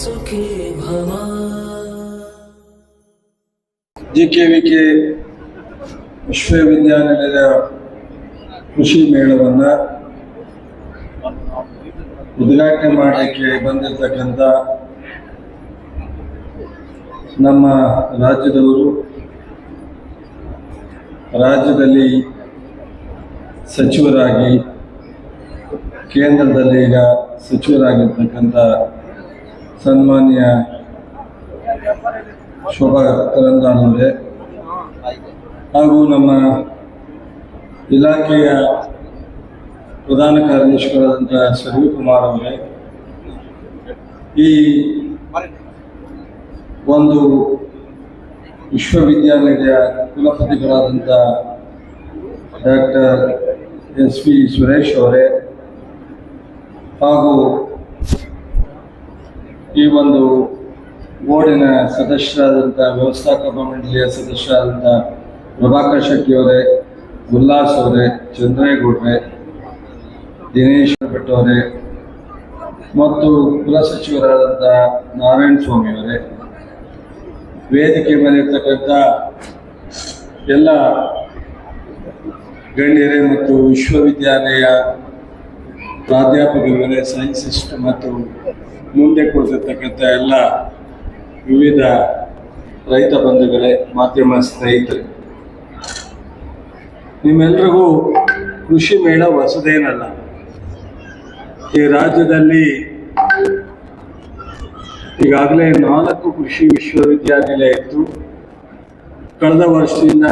ಸುಖಿ G K V K ವಿಶ್ವವಿದ್ಯಾನಿಲಯದ ಕೃಷಿ ಮೇಳವನ್ನ ಉದ್ಘಾಟನೆ ಮಾಡಲಿಕ್ಕೆ ಬಂದಿರತಕ್ಕಂಥ ನಮ್ಮ ರಾಜ್ಯದವರು, ರಾಜ್ಯದಲ್ಲಿ ಸಚಿವರಾಗಿ, ಕೇಂದ್ರದಲ್ಲಿ ಈಗ ಸಚಿವರಾಗಿರ್ತಕ್ಕಂಥ ಸನ್ಮಾನ್ಯ ಶೋಭಾ ಕರಂದಾಳವರೇ ಹಾಗೂ ನಮ್ಮ ಇಲಾಖೆಯ ಪ್ರಧಾನ ಕಾರ್ಯದರ್ಶಿಗಳಾದಂಥ ಕುಮಾರ್ ಅವರೇ, ಈ ಒಂದು ವಿಶ್ವವಿದ್ಯಾಲಯದ ಕುಲಪತಿಗಳಾದಂಥ ಡಾಕ್ಟರ್ ಎಸ್ ಪಿ ಸುರೇಶ್ ಅವರೇ ಹಾಗೂ ಈ ಒಂದು ಬೋರ್ಡಿನ ಸದಸ್ಯರಾದಂಥ ವ್ಯವಸ್ಥಾಪಕ ಮಂಡಳಿಯ ಸದಸ್ಯರಾದಂಥ ಪ್ರಭಾಕರ್ ಶೆಟ್ಟಿ ಅವರೇ, ಉಲ್ಲಾಸ್ ಅವರೇ, ಚಂದ್ರೇಗೌಡ್ರೆ, ದಿನೇಶ್ ಭಟ್ ಅವರೇ ಮತ್ತು ಕುಲಸಚಿವರಾದಂಥ ನಾರಾಯಣ ಸ್ವಾಮಿ ಅವರೇ. ವೇದಿಕೆ ಮೇಲೆ ಇರ್ತಕ್ಕಂಥ ಎಲ್ಲ ಗಣ್ಯರೇ ಮತ್ತು ವಿಶ್ವವಿದ್ಯಾಲಯ ಪ್ರಾಧ್ಯಾಪಕರೇ ಸೈನ್ಸಿಸ್ಟ್ ಮತ್ತು ಮುಂದೆ ಕುಳಿತಿರ್ತಕ್ಕಂಥ ಎಲ್ಲ ವಿವಿಧ ರೈತ ಬಂಧುಗಳೇ, ಮಾಧ್ಯಮ ಸ್ನೇಹಿತರೆ, ನಿಮ್ಮೆಲ್ರಿಗೂ ಕೃಷಿ ಮೇಳ ಹೊಸದೇನಲ್ಲ. ಈ ರಾಜ್ಯದಲ್ಲಿ ಈಗಾಗಲೇ ನಾಲ್ಕು ಕೃಷಿ ವಿಶ್ವವಿದ್ಯಾನಿಲಯ ಇತ್ತು ಕಳೆದ ವರ್ಷದಿಂದ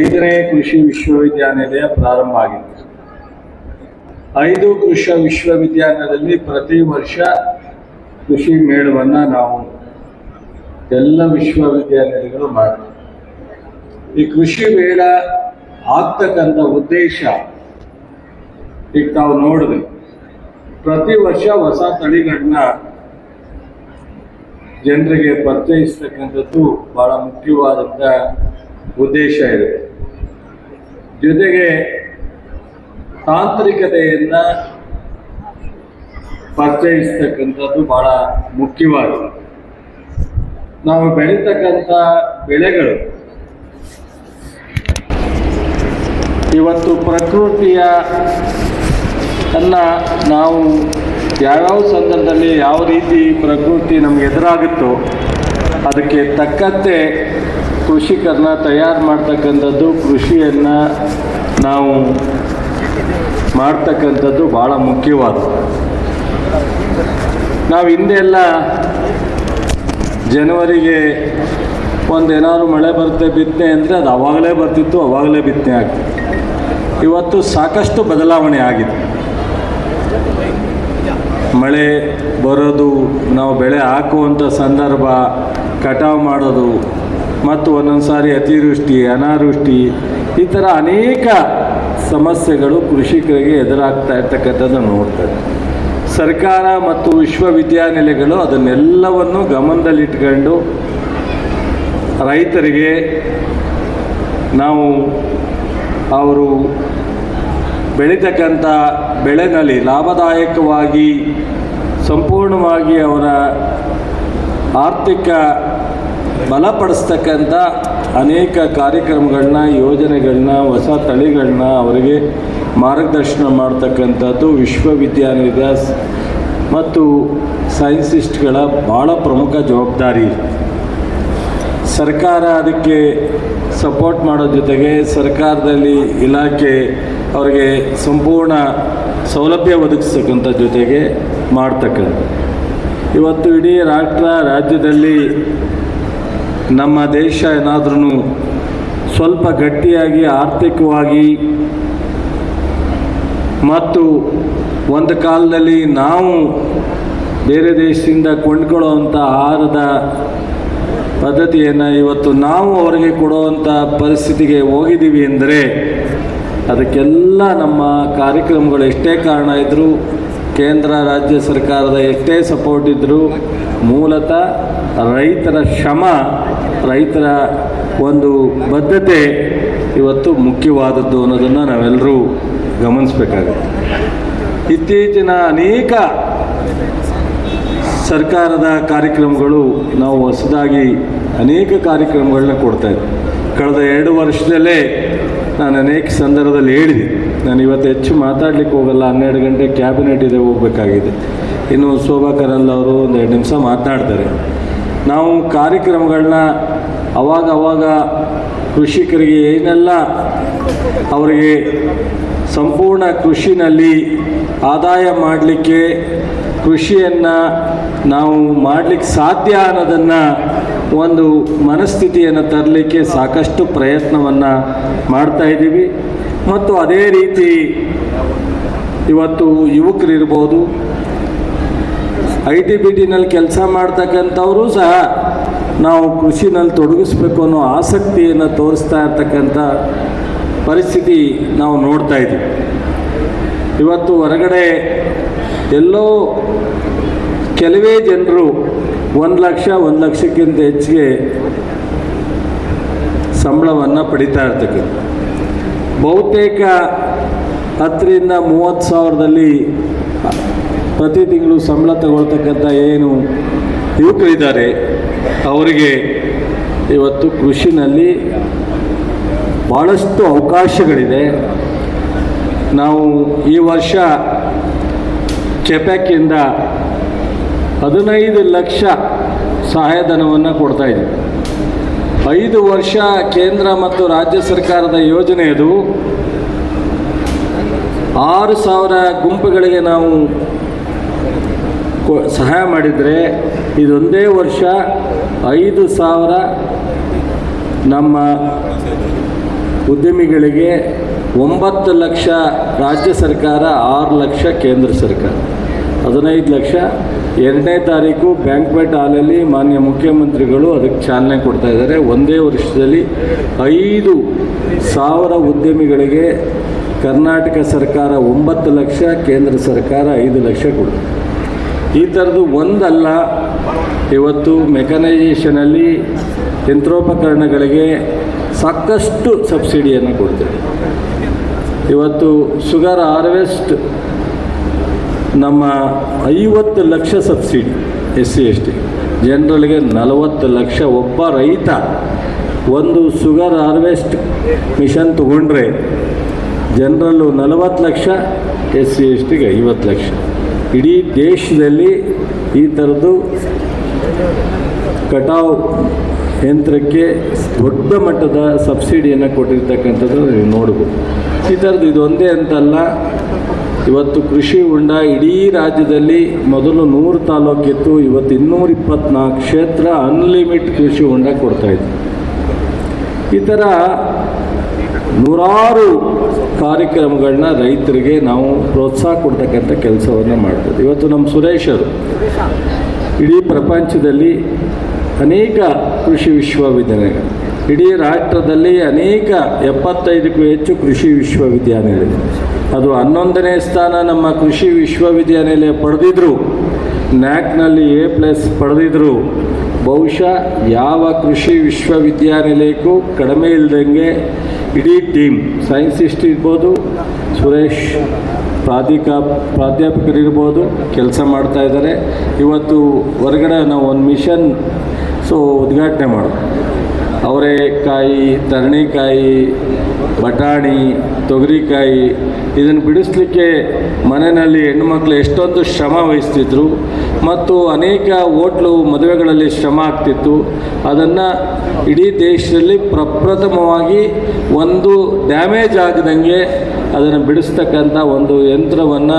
ಐದನೇ ಕೃಷಿ ವಿಶ್ವವಿದ್ಯಾನಿಲಯ ಪ್ರಾರಂಭ ಆಗಿತ್ತು. ಐದು ಕೃಷಿ ವಿಶ್ವವಿದ್ಯಾಲಯದಲ್ಲಿ ಪ್ರತಿ ವರ್ಷ ಕೃಷಿ ಮೇಳವನ್ನು ನಾವು ಎಲ್ಲ ವಿಶ್ವವಿದ್ಯಾಲಯಗಳು ಮಾಡ್ತೀವಿ. ಈ ಕೃಷಿ ಮೇಳ ಆಗ್ತಕ್ಕಂಥ ಉದ್ದೇಶ, ಈಗ ನಾವು ನೋಡಿದ್ವಿ, ಪ್ರತಿ ವರ್ಷ ಹೊಸ ತಳಿಗಳನ್ನ ಜನರಿಗೆ ಪರಿಚಯಿಸ್ತಕ್ಕಂಥದ್ದು ಬಹಳ ಮುಖ್ಯವಾದಂಥ ಉದ್ದೇಶ ಇದೆ. ಜೊತೆಗೆ ತಾಂತ್ರಿಕತೆಯನ್ನ ಪರಿಚಯಿಸ್ತಕ್ಕಂಥದ್ದು ಬಹಳ ಮುಖ್ಯವಾಗಿದೆ. ನಾವು ಬೆಳೀತಕ್ಕಂಥ ಬೆಳೆಗಳು ಇವತ್ತು ಪ್ರಕೃತಿಯ ಅನ್ನ ನಾವು ಯಾವ್ಯಾವ ಸಂದರ್ಭದಲ್ಲಿ ಯಾವ ರೀತಿ ಪ್ರಕೃತಿ ನಮ್ಗೆ ಎದುರಾಗುತ್ತೋ ಅದಕ್ಕೆ ತಕ್ಕಂತೆ ಕೃಷಿಕರನ್ನ ತಯಾರು ಮಾಡ್ತಕ್ಕಂಥದ್ದು ಕೃಷಿಯನ್ನು ನಾವು ಮಾಡ್ತಕ್ಕಂಥದ್ದು ಭಾಳ ಮುಖ್ಯವಾದ ನಾವು ಹಿಂದೆ ಎಲ್ಲ ಜನವರಿಗೆ ಒಂದು ಏನಾದ್ರು ಮಳೆ ಬರುತ್ತೆ ಬಿತ್ತನೆ ಅಂದರೆ ಅದು ಅವಾಗಲೇ ಬರ್ತಿತ್ತು, ಅವಾಗಲೇ ಬಿತ್ತನೆ ಆಗ್ತಿತ್ತು. ಇವತ್ತು ಸಾಕಷ್ಟು ಬದಲಾವಣೆ ಆಗಿದೆ. ಮಳೆ ಬರೋದು, ನಾವು ಬೆಳೆ ಹಾಕುವಂಥ ಸಂದರ್ಭ, ಕಟಾವು ಮಾಡೋದು, ಮತ್ತು ಒಂದೊಂದು ಸಾರಿ ಅತಿವೃಷ್ಟಿ, ಅನಾವೃಷ್ಟಿ, ಈ ಥರ ಅನೇಕ ಸಮಸ್ಯೆಗಳು ಕೃಷಿಕರಿಗೆ ಎದುರಾಗ್ತಾ ಇರ್ತಕ್ಕಂಥದ್ದನ್ನು ನೋಡ್ತಾರೆ ಸರ್ಕಾರ ಮತ್ತು ವಿಶ್ವವಿದ್ಯಾನಿಲಯಗಳು ಅದನ್ನೆಲ್ಲವನ್ನು ಗಮನದಲ್ಲಿಟ್ಕೊಂಡು ರೈತರಿಗೆ ನಾವು ಅವರು ಬೆಳೀತಕ್ಕಂಥ ಬೆಳೆನಲ್ಲಿ ಲಾಭದಾಯಕವಾಗಿ ಸಂಪೂರ್ಣವಾಗಿ ಅವರ ಆರ್ಥಿಕ ಬಲಪಡಿಸ್ತಕ್ಕಂಥ ಅನೇಕ ಕಾರ್ಯಕ್ರಮಗಳನ್ನ, ಯೋಜನೆಗಳನ್ನ, ಹೊಸ ತಳಿಗಳನ್ನ ಅವರಿಗೆ ಮಾರ್ಗದರ್ಶನ ಮಾಡ್ತಕ್ಕಂಥದ್ದು ವಿಶ್ವವಿದ್ಯಾನಿಲಯದ ಮತ್ತು ಸೈನ್ಸಿಸ್ಟ್ಗಳ ಭಾಳ ಪ್ರಮುಖ ಜವಾಬ್ದಾರಿ. ಸರ್ಕಾರ ಅದಕ್ಕೆ ಸಪೋರ್ಟ್ ಮಾಡೋ ಜೊತೆಗೆ ಸರ್ಕಾರದಲ್ಲಿ ಇಲಾಖೆ ಅವರಿಗೆ ಸಂಪೂರ್ಣ ಸೌಲಭ್ಯ ಒದಗಿಸ್ತಕ್ಕಂಥ ಜೊತೆಗೆ ಮಾಡ್ತಕ್ಕಂಥ ಇವತ್ತು ಇಡೀ ರಾಷ್ಟ್ರ ರಾಜ್ಯದಲ್ಲಿ ನಮ್ಮ ದೇಶ ಏನಾದ್ರೂ ಸ್ವಲ್ಪ ಗಟ್ಟಿಯಾಗಿ, ಆರ್ಥಿಕವಾಗಿ ಮತ್ತು ಒಂದು ಕಾಲದಲ್ಲಿ ನಾವು ಬೇರೆ ದೇಶದಿಂದ ಕೊಂಡ್ಕೊಳ್ಳುವಂಥ ಆಹಾರದ ಪದ್ಧತಿಯನ್ನು ಇವತ್ತು ನಾವು ಅವರಿಗೆ ಕೊಡುವಂಥ ಪರಿಸ್ಥಿತಿಗೆ ಹೋಗಿದ್ದೀವಿ ಅಂದರೆ ಅದಕ್ಕೆಲ್ಲ ನಮ್ಮ ಕಾರ್ಯಕ್ರಮಗಳು ಎಷ್ಟೇ ಕಾರಣ ಇದ್ದರೂ ಕೇಂದ್ರ ರಾಜ್ಯ ಸರ್ಕಾರದ ಎಷ್ಟೇ ಸಪೋರ್ಟ್ ಇದ್ದರೂ ಮೂಲತಃ ರೈತರ ಶ್ರಮ, ರೈತರ ಒಂದು ಬದ್ಧತೆ ಇವತ್ತು ಮುಖ್ಯವಾದದ್ದು ಅನ್ನೋದನ್ನು ನಾವೆಲ್ಲರೂ ಗಮನಿಸಬೇಕಾಗುತ್ತೆ. ಇತ್ತೀಚಿನ ಅನೇಕ ಸರ್ಕಾರದ ಕಾರ್ಯಕ್ರಮಗಳು ನಾವು ಹೊಸದಾಗಿ ಅನೇಕ ಕಾರ್ಯಕ್ರಮಗಳನ್ನ ಕೊಡ್ತಾ ಇದ್ದೀವಿ ಕಳೆದ ಎರಡು ವರ್ಷದಲ್ಲೇ ನಾನು ಅನೇಕ ಸಂದರ್ಭದಲ್ಲಿ ಹೇಳಿದೆ. ನಾನು ಇವತ್ತು ಹೆಚ್ಚು ಮಾತಾಡಲಿಕ್ಕೆ ಹೋಗಲ್ಲ, ಹನ್ನೆರಡು ಗಂಟೆ ಕ್ಯಾಬಿನೆಟ್ ಇದೆ ಹೋಗಬೇಕಾಗಿದೆ. ಇನ್ನು ಶೋಭಾ ಕರಂದ್ ಅವರು ಒಂದು ಎರಡು ನಿಮಿಷ ಮಾತನಾಡ್ತಾರೆ ನಾವು ಕಾರ್ಯಕ್ರಮಗಳನ್ನ ಅವಾಗ ಅವಾಗ ಕೃಷಿಕರಿಗೆ ಏನೆಲ್ಲ ಅವರಿಗೆ ಸಂಪೂರ್ಣ ಕೃಷಿನಲ್ಲಿ ಆದಾಯ ಮಾಡಲಿಕ್ಕೆ ಕೃಷಿಯನ್ನು ನಾವು ಮಾಡಲಿಕ್ಕೆ ಸಾಧ್ಯ ಅನ್ನೋದನ್ನು ಒಂದು ಮನಸ್ಥಿತಿಯನ್ನು ತರಲಿಕ್ಕೆ ಸಾಕಷ್ಟು ಪ್ರಯತ್ನವನ್ನು ಮಾಡ್ತಾ ಇದ್ದೀವಿ. ಮತ್ತು ಅದೇ ರೀತಿ ಇವತ್ತು ಯುವಕರಿರ್ಬೋದು ಐ ಟಿ ಬಿ ಟಿನಲ್ಲಿ ಕೆಲಸ ಮಾಡ್ತಕ್ಕಂಥವರು ಸಹ ನಾವು ಕೃಷಿನಲ್ಲಿ ತೊಡಗಿಸ್ಬೇಕು ಅನ್ನೋ ಆಸಕ್ತಿಯನ್ನು ತೋರಿಸ್ತಾ ಇರ್ತಕ್ಕಂಥ ಪರಿಸ್ಥಿತಿ ನಾವು ನೋಡ್ತಾ ಇದ್ದೀವಿ. ಇವತ್ತು ಹೊರಗಡೆ ಎಲ್ಲೋ ಕೆಲವೇ ಜನರು ಒಂದು ಲಕ್ಷ, ಒಂದು ಲಕ್ಷಕ್ಕಿಂತ ಹೆಚ್ಚಿಗೆ ಸಂಬಳವನ್ನು ಪಡಿತಾ ಇರ್ತಕ್ಕಂಥ ಬಹುತೇಕ ಹತ್ತರಿಂದ ಮೂವತ್ತು ಸಾವಿರದಲ್ಲಿ ಪ್ರತಿ ತಿಂಗಳು ಸಂಬಳ ತಗೊಳ್ತಕ್ಕಂಥ ಏನು ಯುವಕರಿದ್ದಾರೆ, ಅವರಿಗೆ ಇವತ್ತು ಕೃಷಿನಲ್ಲಿ ಭಾಳಷ್ಟು ಅವಕಾಶಗಳಿದೆ. ನಾವು ಈ ವರ್ಷ ಚೆಪ್ಯಾಕಿಂದ ಹದಿನೈದು ಲಕ್ಷ ಸಹಾಯಧನವನ್ನು ಕೊಡ್ತಾ ಇದ್ದೀವಿ. ಐದು ವರ್ಷ ಕೇಂದ್ರ ಮತ್ತು ರಾಜ್ಯ ಸರ್ಕಾರದ ಯೋಜನೆ ಅದು ಆರು ಸಾವಿರ ಗುಂಪುಗಳಿಗೆ ನಾವು ಸಹಾಯ ಮಾಡಿದರೆ ಇದೊಂದೇ ವರ್ಷ ಐದು ಸಾವಿರ ನಮ್ಮ ಉದ್ಯಮಿಗಳಿಗೆ ಒಂಬತ್ತು ಲಕ್ಷ ರಾಜ್ಯ ಸರ್ಕಾರ, ಆರು ಲಕ್ಷ ಕೇಂದ್ರ ಸರ್ಕಾರ. ಹದಿನೈದು ಲಕ್ಷ ಎರಡನೇ ತಾರೀಕು ಬ್ಯಾಂಕ್ವೆಟ್ ಹಾಲಲ್ಲಿ ಮಾನ್ಯ ಮುಖ್ಯಮಂತ್ರಿಗಳು ಅದಕ್ಕೆ ಚಾಲನೆ ಕೊಡ್ತಾ ಇದ್ದಾರೆ. ಒಂದೇ ವರ್ಷದಲ್ಲಿ ಐದು ಸಾವಿರ ಉದ್ಯಮಿಗಳಿಗೆ ಕರ್ನಾಟಕ ಸರ್ಕಾರ ಒಂಬತ್ತು ಲಕ್ಷ, ಕೇಂದ್ರ ಸರ್ಕಾರ ಐದು ಲಕ್ಷ ಕೊಡ್ತದೆ ಈ ಥರದ್ದು ಒಂದಲ್ಲ, ಇವತ್ತು ಮೆಕನೈಸೇಷನಲ್ಲಿ ಯಂತ್ರೋಪಕರಣಗಳಿಗೆ ಸಾಕಷ್ಟು ಸಬ್ಸಿಡಿಯನ್ನು ಕೊಡ್ತೇವೆ ಇವತ್ತು ಶುಗರ್ ಹಾರ್ವೆಸ್ಟ್ ನಮ್ಮ ಐವತ್ತು lakh subsidy, S C S T. ಜನರಲ್ಗೆ ನಲವತ್ತು ಲಕ್ಷ ಒಬ್ಬ ರೈತ ಒಂದು ಶುಗರ್ ಹಾರ್ವೆಸ್ಟ್ ಮಿಷನ್ ತಗೊಂಡ್ರೆ ಜನರಲ್ಲು ನಲವತ್ತು ಲಕ್ಷ, ಎಸ್ ಸಿ ಎಸ್ ಟಿಗೆ ಐವತ್ತು ಲಕ್ಷ. ಇಡೀ ದೇಶದಲ್ಲಿ ಈ ಥರದ್ದು ಕಟಾವು ಯಂತ್ರಕ್ಕೆ ದೊಡ್ಡ ಮಟ್ಟದ ಸಬ್ಸಿಡಿಯನ್ನು ಕೊಟ್ಟಿರ್ತಕ್ಕಂಥದ್ದು ನೀವು ನೋಡ್ಬೋದು. ಈ ಥರದ್ದು ಇದೊಂದೇ ಅಂತಲ್ಲ ಇವತ್ತು ಕೃಷಿ ಹೊಂಡ ಇಡೀ ರಾಜ್ಯದಲ್ಲಿ ಮೊದಲು ನೂರು ತಾಲೂಕಿತ್ತು, ಇವತ್ತು ಇನ್ನೂರ ಇಪ್ಪತ್ನಾಲ್ಕು ಕ್ಷೇತ್ರ ಅನ್ಲಿಮಿಟ್ ಕೃಷಿ ಹೊಂಡ ಕೊಡ್ತಾಯಿದೆ ಈ ಥರ ನೂರಾರು ಕಾರ್ಯಕ್ರಮಗಳನ್ನ ರೈತರಿಗೆ ನಾವು ಪ್ರೋತ್ಸಾಹ ಕೊಡ್ತಕ್ಕಂಥ ಕೆಲಸವನ್ನು ಮಾಡ್ಬೋದು. ಇವತ್ತು ನಮ್ಮ ಸುರೇಶರು ಇಡೀ ಪ್ರಪಂಚದಲ್ಲಿ ಅನೇಕ ಕೃಷಿ ವಿಶ್ವವಿದ್ಯಾಲಯಗಳು. ಇಡೀ ರಾಷ್ಟ್ರದಲ್ಲಿ ಅನೇಕ ಎಪ್ಪತ್ತೈದಕ್ಕೂ ಹೆಚ್ಚು ಕೃಷಿ ವಿಶ್ವವಿದ್ಯಾನಿಲಯ. ಅದು ಹನ್ನೊಂದನೇ ಸ್ಥಾನ ನಮ್ಮ ಕೃಷಿ ವಿಶ್ವವಿದ್ಯಾನಿಲಯ ಪಡೆದಿದ್ರು. ನ್ಯಾಕ್ನಲ್ಲಿ ಎ ಪ್ಲಸ್ ಪಡೆದಿದ್ರು. ಬಹುಶಃ ಯಾವ ಕೃಷಿ ವಿಶ್ವವಿದ್ಯಾನಿಲಯಕ್ಕೂ ಕಡಿಮೆ ಇಲ್ಲದಂಗೆ ಇಡೀ ಟೀಮ್, ಸೈನ್ಸಿಸ್ಟ್ ಇರ್ಬೋದು, ಸುರೇಶ್ ಪ್ರಾಧಿಕ ಪ್ರಾಧ್ಯಾಪಕರಿರ್ಬೋದು ಕೆಲಸ ಮಾಡ್ತಾ ಇದ್ದಾರೆ. ಇವತ್ತು ಹೊರಗಡೆ ನಾವು ಒಂದು ಮಿಷನ್, ಸೊ, ಉದ್ಘಾಟನೆ ಮಾಡೋದು ಅವರೆಕಾಯಿ, ತರಣಿಕಾಯಿ, ಬಟಾಣಿ, ತೊಗರಿಕಾಯಿ ಇದನ್ನು ಬಿಡಿಸ್ಲಿಕ್ಕೆ ಮನೆಯಲ್ಲಿ ಹೆಣ್ಣುಮಕ್ಳು ಎಷ್ಟೊಂದು ಶ್ರಮ ವಹಿಸ್ತಿದ್ರು ಮತ್ತು ಅನೇಕ ಹೋಟ್ಲು ಮದುವೆಗಳಲ್ಲಿ ಶ್ರಮ ಆಗ್ತಿತ್ತು. ಅದನ್ನು ಇಡೀ ದೇಶದಲ್ಲಿ ಪ್ರಪ್ರಥಮವಾಗಿ ಒಂದು ಡ್ಯಾಮೇಜ್ ಆಗದಂಗೆ ಅದನ್ನು ಬಿಡಿಸ್ತಕ್ಕಂಥ ಒಂದು ಯಂತ್ರವನ್ನು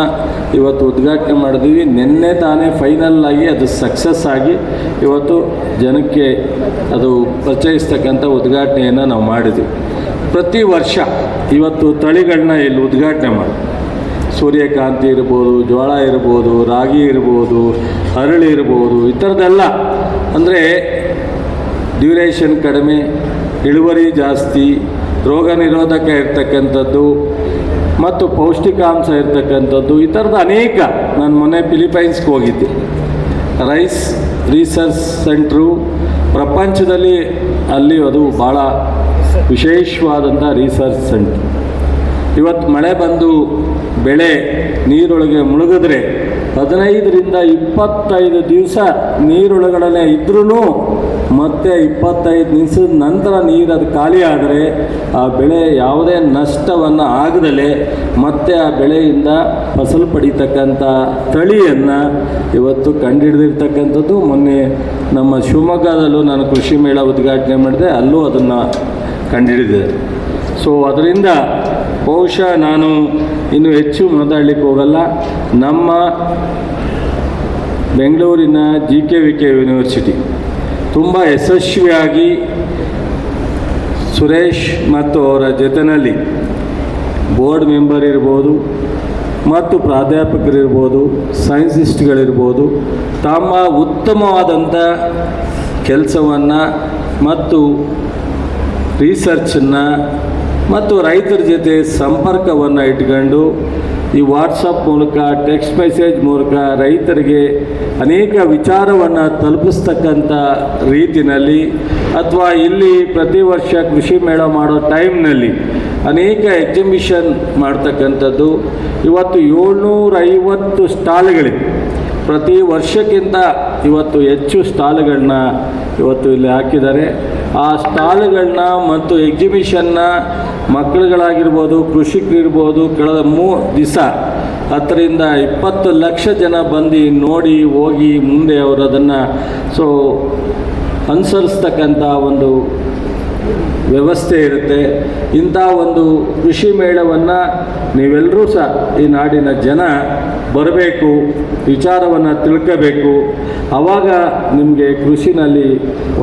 ಇವತ್ತು ಉದ್ಘಾಟನೆ ಮಾಡಿದ್ವಿ. ನಿನ್ನೆ ತಾನೇ ಫೈನಲ್ ಆಗಿ ಅದು ಸಕ್ಸಸ್ ಆಗಿ ಇವತ್ತು ಜನಕ್ಕೆ ಅದು ಪರಿಚಯಿಸ್ತಕ್ಕಂಥ ಉದ್ಘಾಟನೆಯನ್ನು ನಾವು ಮಾಡಿದ್ವಿ. ಪ್ರತಿ ವರ್ಷ ಇವತ್ತು ತಳಿಗಳನ್ನ ಇಲ್ಲಿ ಉದ್ಘಾಟನೆ ಮಾಡಿ ಸೂರ್ಯಕಾಂತಿ ಇರ್ಬೋದು ಜೋಳ ಇರ್ಬೋದು, ರಾಗಿ ಇರ್ಬೋದು, ಅರಳಿ ಇರ್ಬೋದು, ಈ ಥರದ್ದೆಲ್ಲ ಅಂದರೆ ಡ್ಯೂರೇಷನ್ ಕಡಿಮೆ, ಇಳುವರಿ ಜಾಸ್ತಿ, ರೋಗ ನಿರೋಧಕ ಇರ್ತಕ್ಕಂಥದ್ದು ಮತ್ತು ಪೌಷ್ಟಿಕಾಂಶ ಇರತಕ್ಕಂಥದ್ದು, ಈ ಥರದ ಅನೇಕ ನಾನು ಮೊನ್ನೆ ಫಿಲಿಪೈನ್ಸ್ಗೆ ಹೋಗಿದ್ದೆ. ರೈಸ್ ರಿಸರ್ಚ್ ಸೆಂಟ್ರು, ಪ್ರಪಂಚದಲ್ಲಿ ಅಲ್ಲಿ ಅದು ಭಾಳ ವಿಶೇಷವಾದಂಥ ರಿಸರ್ಚ್ ಸೆಂಟ್ರ್. ಇವತ್ತು ಮಳೆ ಬಂದು ಬೆಳೆ ನೀರೊಳಗೆ ಮುಳುಗಿದ್ರೆ ಹದಿನೈದರಿಂದ ಇಪ್ಪತ್ತೈದು ದಿವಸ ನೀರೊಳಗಡೆ ಇದ್ರೂ ಮತ್ತೆ ಇಪ್ಪತ್ತೈದು ನಿಮಿಷದ ನಂತರ ನೀರು ಅದು ಖಾಲಿ ಆ ಬೆಳೆ ಯಾವುದೇ ನಷ್ಟವನ್ನು ಆಗದಲೇ ಮತ್ತೆ ಆ ಬೆಳೆಯಿಂದ ಫಸಲು ಪಡೀತಕ್ಕಂಥ ತಳಿಯನ್ನು ಇವತ್ತು ಕಂಡುಹಿಡಿದಿರ್ತಕ್ಕಂಥದ್ದು ಮೊನ್ನೆ ನಮ್ಮ ಶಿವಮೊಗ್ಗದಲ್ಲೂ ನಾನು ಕೃಷಿ ಮೇಳ ಉದ್ಘಾಟನೆ ಮಾಡಿದೆ, ಅಲ್ಲೂ ಅದನ್ನು ಕಂಡುಹಿಡಿದಿದೆ ಸೊ ಅದರಿಂದ ಬಹುಶಃ ನಾನು ಇನ್ನು ಹೆಚ್ಚು ಮಾತಾಡಲಿಕ್ಕೆ ಹೋಗಲ್ಲ. ನಮ್ಮ ಬೆಂಗಳೂರಿನ G K V K university ತುಂಬ ಯಶಸ್ವಿಯಾಗಿ ಸುರೇಶ್ ಮತ್ತು ಅವರ ಜೊತೆಯಲ್ಲಿ ಬೋರ್ಡ್ ಮೆಂಬರ್ ಇರ್ಬೋದು ಮತ್ತು ಪ್ರಾಧ್ಯಾಪಕರಿರ್ಬೋದು, ಸೈನ್ಸಿಸ್ಟ್ಗಳಿರ್ಬೋದು, ತಮ್ಮ ಉತ್ತಮವಾದಂಥ ಕೆಲಸವನ್ನು ಮತ್ತು ರಿಸರ್ಚನ್ನು ಮತ್ತು ರೈತರ ಜೊತೆ ಸಂಪರ್ಕವನ್ನು ಇಟ್ಕೊಂಡು ಈ ವಾಟ್ಸಪ್ ಮೂಲಕ ಟೆಕ್ಸ್ಟ್ ಮೆಸೇಜ್ ಮೂಲಕ ರೈತರಿಗೆ ಅನೇಕ ವಿಚಾರವನ್ನು ತಲುಪಿಸ್ತಕ್ಕಂಥ ರೀತಿಯಲ್ಲಿ ಅಥವಾ ಇಲ್ಲಿ ಪ್ರತಿ ವರ್ಷ ಕೃಷಿ ಮೇಳ ಮಾಡೋ ಟೈಮ್ನಲ್ಲಿ ಅನೇಕ ಎಕ್ಸಿಬಿಷನ್ ಮಾಡ್ತಕ್ಕಂಥದ್ದು. ಇವತ್ತು ಏಳ್ನೂರೈವತ್ತು ಸ್ಟಾಲ್ಗಳಿವೆ. ಪ್ರತಿ ವರ್ಷಕ್ಕಿಂತ ಇವತ್ತು ಹೆಚ್ಚು ಸ್ಟಾಲ್ಗಳನ್ನ ಇವತ್ತು ಇಲ್ಲಿ ಹಾಕಿದ್ದಾರೆ. ಆ ಸ್ಟಾಲ್ಗಳನ್ನ ಮತ್ತು ಎಕ್ಸಿಬಿಷನ್ನ ಮಕ್ಕಳುಗಳಾಗಿರ್ಬೋದು ಕೃಷಿಕರಿರ್ಬೋದು ಕಳೆದ ಮೂ ದಿವಸ ಹತ್ತರಿಂದ ಇಪ್ಪತ್ತು ಲಕ್ಷ ಜನ ಬಂದು ನೋಡಿ ಹೋಗಿ ಮುಂದೆ ಅವರು ಅದನ್ನು ಸೊ ಅನುಸರಿಸ್ತಕ್ಕಂಥ ಒಂದು ವ್ಯವಸ್ಥೆ ಇರುತ್ತೆ. ಇಂಥ ಒಂದು ಕೃಷಿ ಮೇಳವನ್ನು ನೀವೆಲ್ಲರೂ ಸಹ ಈ ನಾಡಿನ ಜನ ಬರಬೇಕು, ವಿಚಾರವನ್ನು ತಿಳ್ಕೋಬೇಕು. ಆವಾಗ ನಿಮಗೆ ಕೃಷಿನಲ್ಲಿ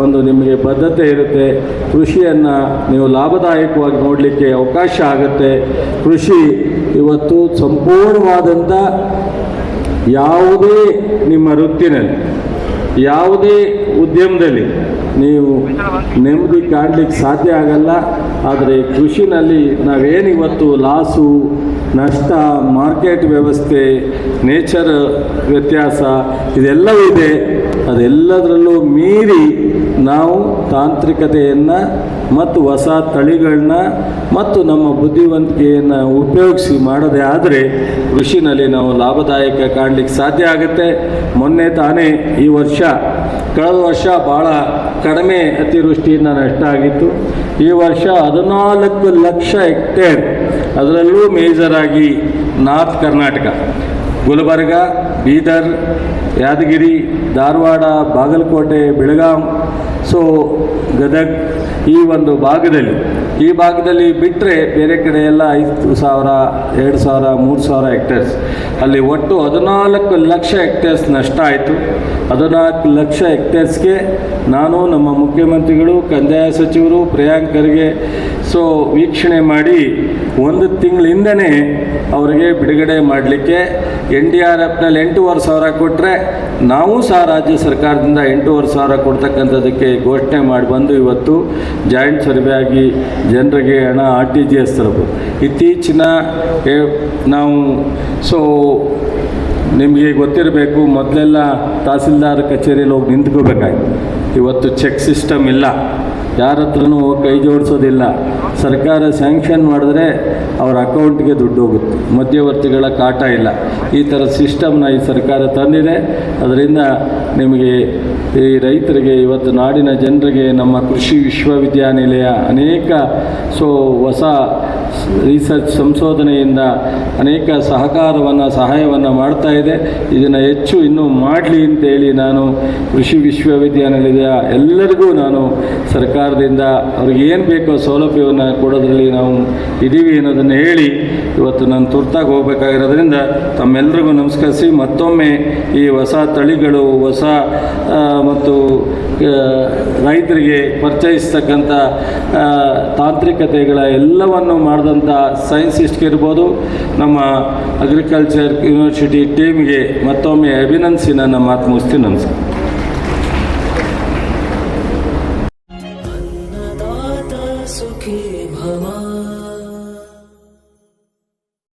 ಒಂದು ನಿಮಗೆ ಬದ್ಧತೆ ಇರುತ್ತೆ. ಕೃಷಿಯನ್ನು ನೀವು ಲಾಭದಾಯಕವಾಗಿ ನೋಡಲಿಕ್ಕೆ ಅವಕಾಶ ಆಗುತ್ತೆ. ಕೃಷಿ ಇವತ್ತು ಸಂಪೂರ್ಣವಾದಂಥ ಯಾವುದೇ ನಿಮ್ಮ ವೃತ್ತಿನಲ್ಲಿ, ಯಾವುದೇ ಉದ್ಯಮದಲ್ಲಿ ನೀವು ನೆಮ್ಮದಿ ಕಾಣಲಿಕ್ಕೆ ಸಾಧ್ಯ ಆಗಲ್ಲ. ಆದರೆ ಕೃಷಿನಲ್ಲಿ ನಾವೇನು ಇವತ್ತು ಲಾಸು ನಷ್ಟ ಮಾರ್ಕೆಟ್ ವ್ಯವಸ್ಥೆ, ನೇಚರ್ ವ್ಯತ್ಯಾಸ, ಇದೆಲ್ಲವೂ ಇದೆ. ಅದೆಲ್ಲದರಲ್ಲೂ ಮೀರಿ ನಾವು ತಾಂತ್ರಿಕತೆಯನ್ನು ಮತ್ತು ಹೊಸ ತಳಿಗಳನ್ನ ಮತ್ತು ನಮ್ಮ ಬುದ್ಧಿವಂತಿಕೆಯನ್ನು ಉಪಯೋಗಿಸಿ ಮಾಡದೇ ಆದರೆ ಕೃಷಿನಲ್ಲಿ ನಾವು ಲಾಭದಾಯಕ ಕಾಣಲಿಕ್ಕೆ ಸಾಧ್ಯ ಆಗುತ್ತೆ. ಮೊನ್ನೆ ತಾನೇ ಈ ವರ್ಷ, ಕಳೆದ ವರ್ಷ ಭಾಳ ಕಡಿಮೆ ಅತಿವೃಷ್ಟಿಯಿಂದ ನಷ್ಟ ಆಗಿತ್ತು. ಈ ವರ್ಷ ಹದಿನಾಲ್ಕು ಲಕ್ಷ ಹೆಕ್ಟೇರ್ ಅದರಲ್ಲೂ ಮೇಜರಾಗಿ ನಾರ್ತ್ ಕರ್ನಾಟಕ ಗುಲ್ಬರ್ಗ ಬೀದರ್ ಯಾದಗಿರಿ ಧಾರವಾಡ ಬಾಗಲಕೋಟೆ ಬೆಳಗಾಂ ಸೊ ಗದಗ್ ಈ ಒಂದು ಭಾಗದಲ್ಲಿ ಈ ಭಾಗದಲ್ಲಿ ಬಿಟ್ಟರೆ ಬೇರೆ ಕಡೆ ಎಲ್ಲ ಐದು ಸಾವಿರ, ಎರಡು ಸಾವಿರ, ಮೂರು ಸಾವಿರ ಹೆಕ್ಟೇರ್ಸ್ ಅಲ್ಲಿ ಒಟ್ಟು ಹದಿನಾಲ್ಕು ಲಕ್ಷ ಹೆಕ್ಟೇರ್ಸ್ ನಷ್ಟ ಆಯಿತು. ಹದಿನಾಲ್ಕು ಲಕ್ಷ ಹೆಕ್ಟೇರ್ಸ್ಗೆ ನಾನು ನಮ್ಮ ಮುಖ್ಯಮಂತ್ರಿಗಳು, ಕಂದಾಯ ಸಚಿವರು ಪ್ರಿಯಾಂಕ್ ಖರ್ಗೆ ಸೊ ವೀಕ್ಷಣೆ ಮಾಡಿ ಒಂದು ತಿಂಗಳಿಂದನೇ ಅವರಿಗೆ ಬಿಡುಗಡೆ ಮಾಡಲಿಕ್ಕೆ ಎನ್ ಡಿ ಆರ್ ಎಫ್ನಲ್ಲಿ ಎಂಟೂವರೆ ಸಾವಿರ ಕೊಟ್ಟರೆ ನಾವು ಸಹ ರಾಜ್ಯ ಸರ್ಕಾರದಿಂದ ಎಂಟೂವರೆ ಸಾವಿರ ಕೊಡ್ತಕ್ಕಂಥದ್ದಕ್ಕೆ ಘೋಷಣೆ ಮಾಡಿ ಬಂದು ಇವತ್ತು ಜಾಯಿಂಟ್ ಸರ್ವೆ ಆಗಿ ಜನರಿಗೆ ಹಣ ಆರ್ ಟಿ ಜಿ ಎಸ್ ತರಬೇಕು ಇತ್ತೀಚಿನ ನಾವು, ಸೊ, ನಿಮಗೆ ಗೊತ್ತಿರಬೇಕು, ಮೊದಲೆಲ್ಲ ತಹಸೀಲ್ದಾರ್ ಕಚೇರಿಯಲ್ಲಿ ಹೋಗಿ ನಿಂತ್ಕೋಬೇಕಾಯ್ತು. ಇವತ್ತು ಚೆಕ್ ಸಿಸ್ಟಮ್ ಇಲ್ಲ. ಯಾರ ಹತ್ರನೂ ಕೈ ಜೋಡಿಸೋದಿಲ್ಲ. ಸರ್ಕಾರ ಸ್ಯಾಂಕ್ಷನ್ ಮಾಡಿದ್ರೆ ಅವ್ರ ಅಕೌಂಟ್ಗೆ ದುಡ್ಡು ಹೋಗುತ್ತೆ. ಮಧ್ಯವರ್ತಿಗಳ ಕಾಟ ಇಲ್ಲ. ಈ ಥರ ಸಿಸ್ಟಮ್ನ ಈ ಸರ್ಕಾರ ತಂದಿದೆ. ಅದರಿಂದ ನಿಮಗೆ ಈ ರೈತರಿಗೆ ಇವತ್ತು ನಾಡಿನ ಜನರಿಗೆ ನಮ್ಮ ಕೃಷಿ ವಿಶ್ವವಿದ್ಯಾನಿಲಯ ಅನೇಕ ಸೊ ಹೊಸ ರಿಸರ್ಚ್ ಸಂಶೋಧನೆಯಿಂದ ಅನೇಕ ಸಹಕಾರವನ್ನು, ಸಹಾಯವನ್ನು ಮಾಡ್ತಾ ಇದೆ. ಇದನ್ನು ಹೆಚ್ಚು ಇನ್ನೂ ಮಾಡಲಿ ಅಂತೇಳಿ ನಾನು ಕೃಷಿ ವಿಶ್ವವಿದ್ಯಾನಿಲಯದ ಎಲ್ಲರಿಗೂ ನಾನು ಸರ್ಕಾರದಿಂದ ಅವ್ರಿಗೆ ಏನು ಬೇಕೋ ಸೌಲಭ್ಯವನ್ನು ಕೊಡೋದ್ರಲ್ಲಿ ನಾವು ಇದ್ದೀವಿ ಅನ್ನೋದನ್ನು ಹೇಳಿ ಇವತ್ತು ನಾನು ತುರ್ತಾಗಿ ಹೋಗಬೇಕಾಗಿರೋದ್ರಿಂದ ತಮ್ಮೆಲ್ಲರಿಗೂ ನಮಸ್ಕರಿಸಿ ಮತ್ತೊಮ್ಮೆ ಈ ಹೊಸ ತಳಿಗಳು, ಹೊಸ ಮತ್ತು ರೈತರಿಗೆ ಪರಿಚಯಿಸ್ತಕ್ಕಂಥ ತಾಂತ್ರಿಕತೆಗಳ ಎಲ್ಲವನ್ನು ಮಾಡಿದಂಥ ಸೈನ್ಸಿಸ್ಟ್ಗೆ ಇರ್ಬೋದು, ನಮ್ಮ ಅಗ್ರಿಕಲ್ಚರ್ ಯೂನಿವರ್ಸಿಟಿ ಟೀಮ್ಗೆ ಮತ್ತೊಮ್ಮೆ ಅಭಿನಂದಿಸಿ ನನ್ನ ಮಾತು ಮುಗಿಸ್ತೀನಿ. ನಮಸ್ಕಾರ.